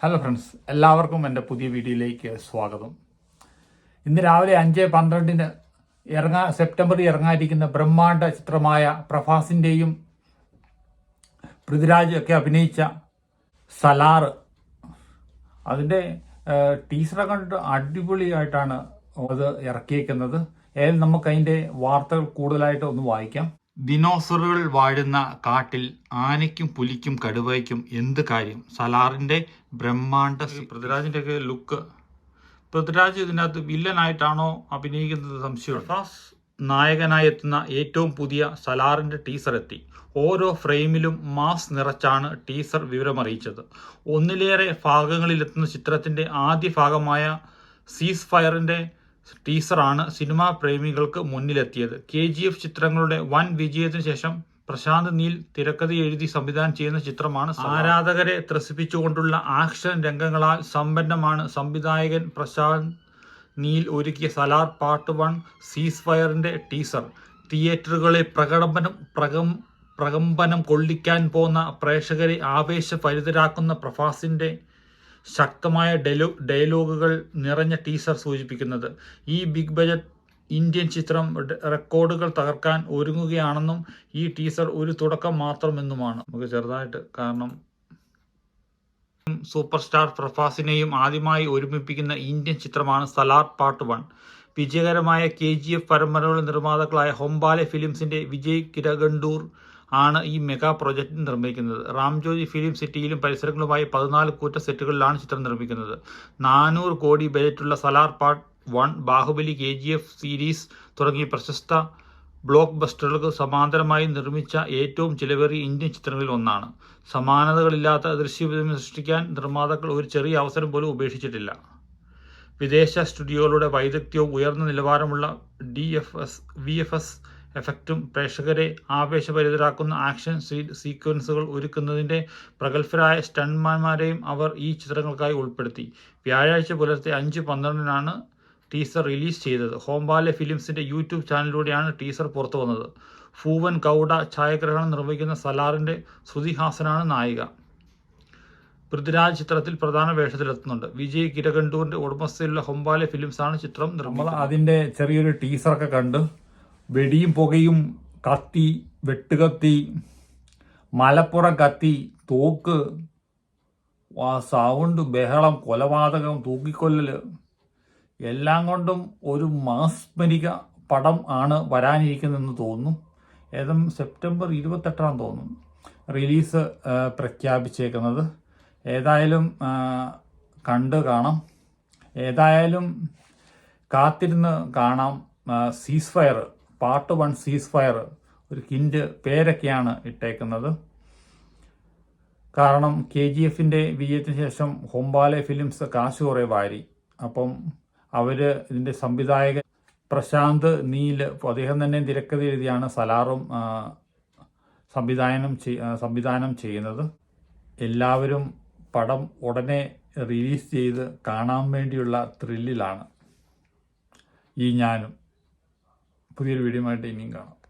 Hello friends എല്ലാവർക്കും എന്റെ പുതിയ വീഡിയോയിലേക്ക് സ്വാഗതം. ഇന്ന് രാവിലെ അഞ്ച് പന്ത്രണ്ടിന് ഇറങ്ങാ സെപ്റ്റംബറിൽ ഇറങ്ങാതിരിക്കുന്ന ബ്രഹ്മാണ്ഡ ചിത്രമായ പ്രഭാസിന്റെയും പൃഥ്വിരാജ് ഒക്കെ അഭിനയിച്ച സലാറ് അതിന്റെ ടീച്ചറെ കണ്ടിട്ട് അടിപൊളിയായിട്ടാണ് അത് ഇറക്കിയേക്കുന്നത്. ഏതായാലും നമുക്ക് അതിന്റെ വാർത്തകൾ കൂടുതലായിട്ട് ഒന്ന് വായിക്കാം. ദിനോസറുകൾ വാഴുന്ന കാട്ടിൽ ആനയ്ക്കും പുലിക്കും കടുവയ്ക്കും എന്ത് കാര്യം? സലാറിന്റെ ബ്രഹ്മാണ്ട പൃഥ്വിരാജിന്റെ ഒക്കെ ലുക്ക്. പൃഥ്വിരാജ് ഇതിനകത്ത് വില്ലനായിട്ടാണോ അഭിനയിക്കുന്നത് സംശയം നായകനായി എത്തുന്ന ഏറ്റവും പുതിയ സലാറിന്റെ ടീസർ എത്തി. ഓരോ ഫ്രെയിമിലും മാസ് നിറച്ചാണ് ടീസർ വിവരമറിയിച്ചത്. ഒന്നിലേറെ ഭാഗങ്ങളിലെത്തുന്ന ചിത്രത്തിന്റെ ആദ്യ ഭാഗമായ സീസ് ഫയറിന്റെ ടീസറാണ് സിനിമാ പ്രേമികൾക്ക് മുന്നിലെത്തിയത്. കെ ജി എഫ് ചിത്രങ്ങളുടെ വൻ വിജയത്തിന് ശേഷം പ്രശാന്ത് നീൽ തിരക്കഥ എഴുതി സംവിധാനം ചെയ്യുന്ന ചിത്രമാണ് ആരാധകരെ ത്രസിപ്പിച്ചുകൊണ്ടുള്ള ആക്ഷൻ രംഗങ്ങളാൽ സമ്പന്നമാണ് സംവിധായകൻ പ്രശാന്ത് നീൽ ഒരുക്കിയ സലാർ പാർട്ട് വൺ സീസ് ഫയറിന്റെ ടീസർ. തിയേറ്ററുകളെ പ്രകടനം പ്രകം പ്രകമ്പനം കൊള്ളിക്കാൻ പോകുന്ന പ്രേക്ഷകരെ ആവേശഭരിതരാക്കുന്ന പ്രഭാസിന്റെ ശക്തമായ ഡെലോ ഡയലോഗുകൾ നിറഞ്ഞ ടീസർ സൂചിപ്പിക്കുന്നത്. ഈ ബിഗ് ബജറ്റ് ഇന്ത്യൻ ചിത്രം റെക്കോർഡുകൾ തകർക്കാൻ ഒരുങ്ങുകയാണെന്നും ഈ ടീസർ ഒരു തുടക്കം മാത്രമെന്നുമാണ്. നമുക്ക് ചെറുതായിട്ട് കാരണം സൂപ്പർ സ്റ്റാർ പ്രഭാസിനെയും ആദ്യമായി ഒരുമിപ്പിക്കുന്ന ഇന്ത്യൻ ചിത്രമാണ് സലാർ പാർട്ട് വൺ. വിജയകരമായ കെ ജി എഫ് പരമ്പരകളുടെ നിർമ്മാതാക്കളായ ഹൊംബാലെ ഫിലിംസിന്റെ വിജയ് കിരഗണ്ടൂർ ആണ് ഈ മെഗാ പ്രോജക്റ്റ് നിർമ്മിക്കുന്നത്. റാംജോജി ഫിലിം സിറ്റിയിലും പരിസരങ്ങളുമായി പതിനാല് കൂറ്റ സെറ്റുകളിലാണ് ചിത്രം നിർമ്മിക്കുന്നത്. നാനൂറ് കോടി ബജറ്റുള്ള Salaar part one Baahubali K G F series തുടങ്ങിയ പ്രശസ്ത ബ്ലോക്ക് ബസ്റ്ററുകൾക്ക് സമാന്തരമായി നിർമ്മിച്ച ഏറ്റവും ചിലവേറിയ ഇന്ത്യൻ ചിത്രങ്ങളിൽ ഒന്നാണ്. സമാനതകളില്ലാത്ത ദൃശ്യവിധം സൃഷ്ടിക്കാൻ നിർമ്മാതാക്കൾ ഒരു ചെറിയ അവസരം പോലും ഉപേക്ഷിച്ചിട്ടില്ല. വിദേശ സ്റ്റുഡിയോകളുടെ വൈദഗ്ധ്യവും ഉയർന്ന നിലവാരമുള്ള D F S V F S എഫക്റ്റും പ്രേക്ഷകരെ ആവേശഭരിതരാക്കുന്ന ആക്ഷൻ സീക്വൻസുകൾ ഒരുക്കുന്നതിന്റെ പ്രഗത്ഭരായ സ്റ്റൺമാന്മാരെയും അവർ ഈ ചിത്രങ്ങൾക്കായി ഉൾപ്പെടുത്തി. വ്യാഴാഴ്ച പുലർത്തെ അഞ്ച് പന്ത്രണ്ടിനാണ് ടീസർ റിലീസ് ചെയ്തത്. ഹോംബാലെ ഫിലിംസിന്റെ യൂട്യൂബ് ചാനലിലൂടെയാണ് ടീസർ പുറത്തു വന്നത്. ഫൂവൻ ഗൗഡ ഛായാഗ്രഹണം നിർവഹിക്കുന്ന സലാറിന്റെ ശ്രുതിഹാസനാണ് നായിക. പൃഥ്വിരാജ് ചിത്രത്തിൽ പ്രധാന വേഷത്തിലെത്തുന്നുണ്ട്. വിജയ് കിരകണ്ടൂറിന്റെ ഉടമസ്ഥയിലുള്ള ഹൊമ്പാലെ ഫിലിംസാണ് ചിത്രം നിർമ്മിക്കുന്നത്. അതിന്റെ ചെറിയൊരു ടീസറൊക്കെ കണ്ട്. വെടിയും പുകയും കത്തി വെട്ടുകത്തി മലപ്പുറം കത്തി തോക്ക് സൗണ്ട് ബഹളം കൊലപാതകം തൂക്കിക്കൊല്ലൽ എല്ലാം കൊണ്ടും ഒരു മാസ്മരിക പടം ആണ് വരാനിരിക്കുന്നതെന്ന് തോന്നുന്നു. ഏതും സെപ്റ്റംബർ ഇരുപത്തെട്ടാം തോന്നുന്നു റിലീസ് പ്രഖ്യാപിച്ചേക്കുന്നത്. ഏതായാലും കണ്ട് കാണാം. ഏതായാലും കാത്തിരുന്ന് കാണാം cease fire part one cease fire ഒരു ഹിൻഡ് പേരൊക്കെയാണ് ഇട്ടേക്കുന്നത്. കാരണം കെ ജി എഫിന്റെ വിജയത്തിന് ശേഷം ഹൊമ്പാലെ ഫിലിംസ് കാശ് കുറേ വാരി. അപ്പം അവർ ഇതിന്റെ സംവിധായകൻ പ്രശാന്ത് നീൽ അദ്ദേഹം തന്നെ തിരക്കഥ എഴുതിയാണ് സലാറും സംവിധാനം സംവിധാനം ചെയ്യുന്നത്. എല്ലാവരും പടം ഉടനെ റിലീസ് ചെയ്ത് കാണാൻ വേണ്ടിയുള്ള ത്രില്ലിലാണ് ഈ ഞാനും. പുതിയൊരു വീഡിയോ ആയിട്ട് ഇനിയും കാണാം.